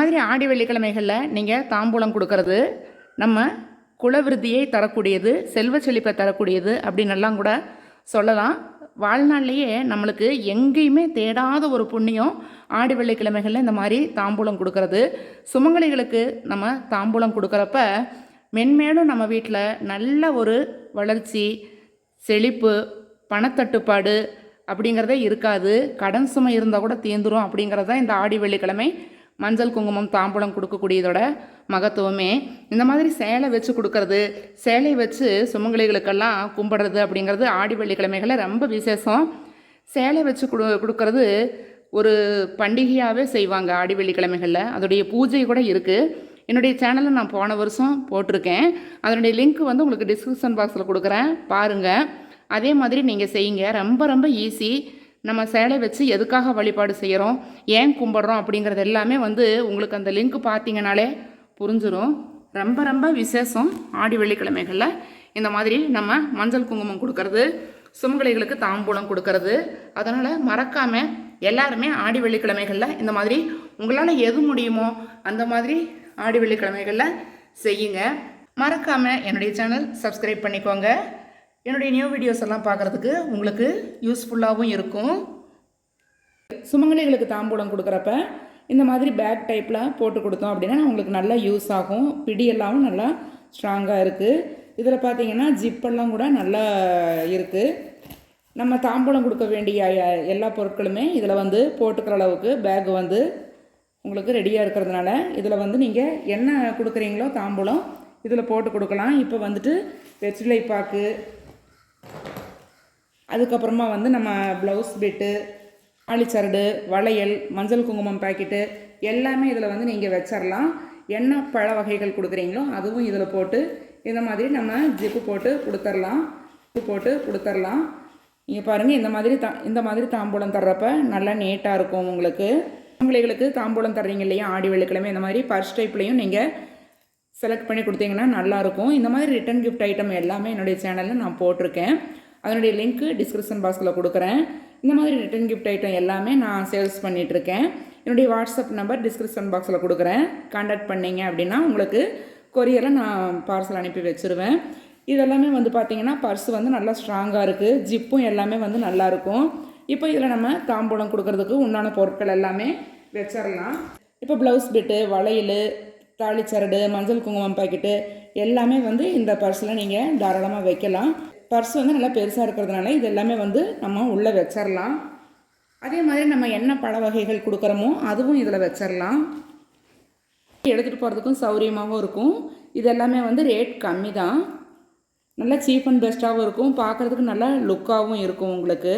மாதிரி ஆடி வெள்ளிக்கிழமைகளில் நீங்கள் தாம்பூலம் கொடுக்கறது நம்ம குலவிருத்தியை தரக்கூடியது செல்வ செழிப்பை தரக்கூடியது அப்படின்னெல்லாம் கூட சொல்லலாம். வாழ்நாள்லேயே நம்மளுக்கு எங்கேயுமே தேடாத ஒரு புண்ணியம் ஆடி வெள்ளிக்கிழமைகளில் இந்த மாதிரி தாம்பூலம் கொடுக்கறது. சுமங்கலிகளுக்கு நம்ம தாம்பூலம் கொடுக்குறப்ப மென்மேலும் நம்ம வீட்டில் நல்ல ஒரு வளர்ச்சி செழிப்பு பணத்தட்டுப்பாடு அப்படிங்கிறதே இருக்காது. கடன் சுமை இருந்தால் கூட தீந்துரும் அப்படிங்கிறது தான் இந்த ஆடி வெள்ளிக்கிழமை. மஞ்சள் குங்குமம் தாம்பூலம் கொடுக்கக்கூடியதோட மகத்துவமே. இந்த மாதிரி சேலை வச்சு கொடுக்கறது சேலை வச்சு சுமங்கலிகளுக்கெல்லாம் கும்பிடுறது அப்படிங்கிறது ஆடி வெள்ளிக்கிழமைகளில் ரொம்ப விசேஷம். சேலை வச்சு கொடு கொடுக்கறது ஒரு பண்டிகையாகவே செய்வாங்க ஆடி வெள்ளிக்கிழமைகளில். அதோடைய பூஜை கூட இருக்குது என்னுடைய சேனலில் நான் போன வருஷம் போட்டிருக்கேன். அதனுடைய லிங்க் வந்து உங்களுக்கு டிஸ்கிரிப்ஷன் பாக்ஸில் கொடுக்குறேன். பாருங்கள் அதே மாதிரி நீங்கள் செய்யுங்க. ரொம்ப ரொம்ப ஈஸி நம்ம சேலை வச்சு எதுக்காக வழிபாடு செய்கிறோம் ஏன் கும்பிட்றோம்? அப்படிங்கிறது எல்லாமே வந்து உங்களுக்கு அந்த லிங்க் பார்த்தீங்கனாலே புரிஞ்சிடும் ரொம்ப ரொம்ப விசேஷம் ஆடி வெள்ளிக்கிழமைகளில். இந்த மாதிரி நம்ம மஞ்சள் குங்குமம் கொடுக்கறது சுமங்கலிகளுக்கு தாம்பூலம் கொடுக்கறது. அதனால் மறக்காமல் எல்லாருமே ஆடி வெள்ளிக்கிழமைகளில் இந்த மாதிரி உங்களால் எது முடியுமோ அந்த மாதிரி ஆடி வெள்ளிக்கிழமைகளில் செய்யுங்க. மறக்காமல் என்னுடைய சேனல் சப்ஸ்கிரைப் பண்ணிக்கோங்க. என்னுடைய நியூ வீடியோஸ் எல்லாம் பார்க்குறதுக்கு உங்களுக்கு யூஸ்ஃபுல்லாகவும் இருக்கும். சுமங்கலிகளுக்கு தாம்பூலம் கொடுக்குறப்ப இந்த மாதிரி பேக் டைப்பில் போட்டு கொடுத்தோம் அப்படின்னா உங்களுக்கு நல்லா யூஸ் ஆகும். பிடி நல்லா ஸ்ட்ராங்காக இருக்குது இதில் பார்த்தீங்கன்னா ஜிப்பெல்லாம் கூட நல்லா இருக்குது நம்ம தாம்பூலம் கொடுக்க வேண்டிய எல்லா பொருட்களுமே இதில் வந்து போட்டுக்கிற அளவுக்கு பேக் வந்து உங்களுக்கு ரெடியாக இருக்கிறதுனால இதில் வந்து நீங்கள் என்ன கொடுக்குறீங்களோ தாம்பூலம் இதில் போட்டு கொடுக்கலாம். இப்போ வந்துட்டு வெற்றிலை பாக்கு அதுக்கப்புறமா வந்து நம்ம ப்ளவுஸ் பிட்டு ஆளிச்சரடு வளையல் மஞ்சள் குங்குமம் பாக்கெட்டு எல்லாமே இதில் வந்து நீங்கள் வச்சிடலாம் என்ன பழ வகைகள் கொடுக்குறீங்களோ அதுவும் இதில் போட்டு இந்த மாதிரி நம்ம ஜிப்பு போட்டு கொடுத்துர்லாம். ஜிப்பு போட்டு கொடுத்துர்லாம். நீங்கள் பாருங்கள் இந்த மாதிரி தா இந்த மாதிரி தாம்பூலம் தர்றப்ப நல்லா நீட்டாக இருக்கும் உங்களுக்கு. பிள்ளைகளுக்கு தாம்பூலம் தர்றீங்க இல்லையா? ஆடி வெள்ளிக்கிழமை இந்த மாதிரி பர்ஸ் டைப்லையும் நீங்கள் செலக்ட் பண்ணி கொடுத்தீங்கன்னா நல்லாயிருக்கும் இந்த மாதிரி ரிட்டன் கிஃப்ட் ஐட்டம் எல்லாமே என்னுடைய சேனலில் நான் போட்டிருக்கேன். அதனுடைய லிங்க்கு டிஸ்கிரிப்ஷன் பாக்ஸில் கொடுக்குறேன். இந்த மாதிரி ரிட்டன் கிஃப்ட் ஐட்டம் எல்லாமே நான் சேல்ஸ் பண்ணிகிட்ருக்கேன் என்னுடைய வாட்ஸ்அப் நம்பர் டிஸ்கிரிப்ஷன் பாக்ஸில் கொடுக்குறேன். காண்டாக்ட் பண்ணீங்க அப்படின்னா உங்களுக்கு கொரியரில் நான் பார்சல் அனுப்பி வச்சுருவேன். இதெல்லாமே வந்து பார்த்தீங்கன்னா பர்ஸ் வந்து நல்லா ஸ்ட்ராங்காக இருக்குது ஜிப்பும் எல்லாமே வந்து நல்லா இருக்கும். இப்போ இதில் நம்ம தாம்பூலம் கொடுக்கறதுக்கு உண்டான பொருட்கள் எல்லாமே வச்சிடலாம் இப்போ ப்ளவுஸ் பிட்டு வளையல் தாலி சரடு மஞ்சள் குங்குமம் பாக்கெட்டு எல்லாமே வந்து இந்த பர்ஸில் நீங்கள் தாராளமாக வைக்கலாம். பர்ஸ் வந்து நல்லா பெருசாக இருக்கிறதுனால இது எல்லாமே வந்து நம்ம உள்ளே வச்சிடலாம் அதே மாதிரி நம்ம என்ன பழ வகைகள் கொடுக்குறோமோ அதுவும் இதில் வச்சிடலாம் எடுத்துகிட்டு போகிறதுக்கும் சௌரியமாகவும் இருக்கும். இது எல்லாமே வந்து ரேட் கம்மி தான் நல்லா சீப் அண்ட் பெஸ்ட்டாகவும் இருக்கும். பார்க்குறதுக்கு நல்லா லுக்காகவும் இருக்கும் உங்களுக்கு.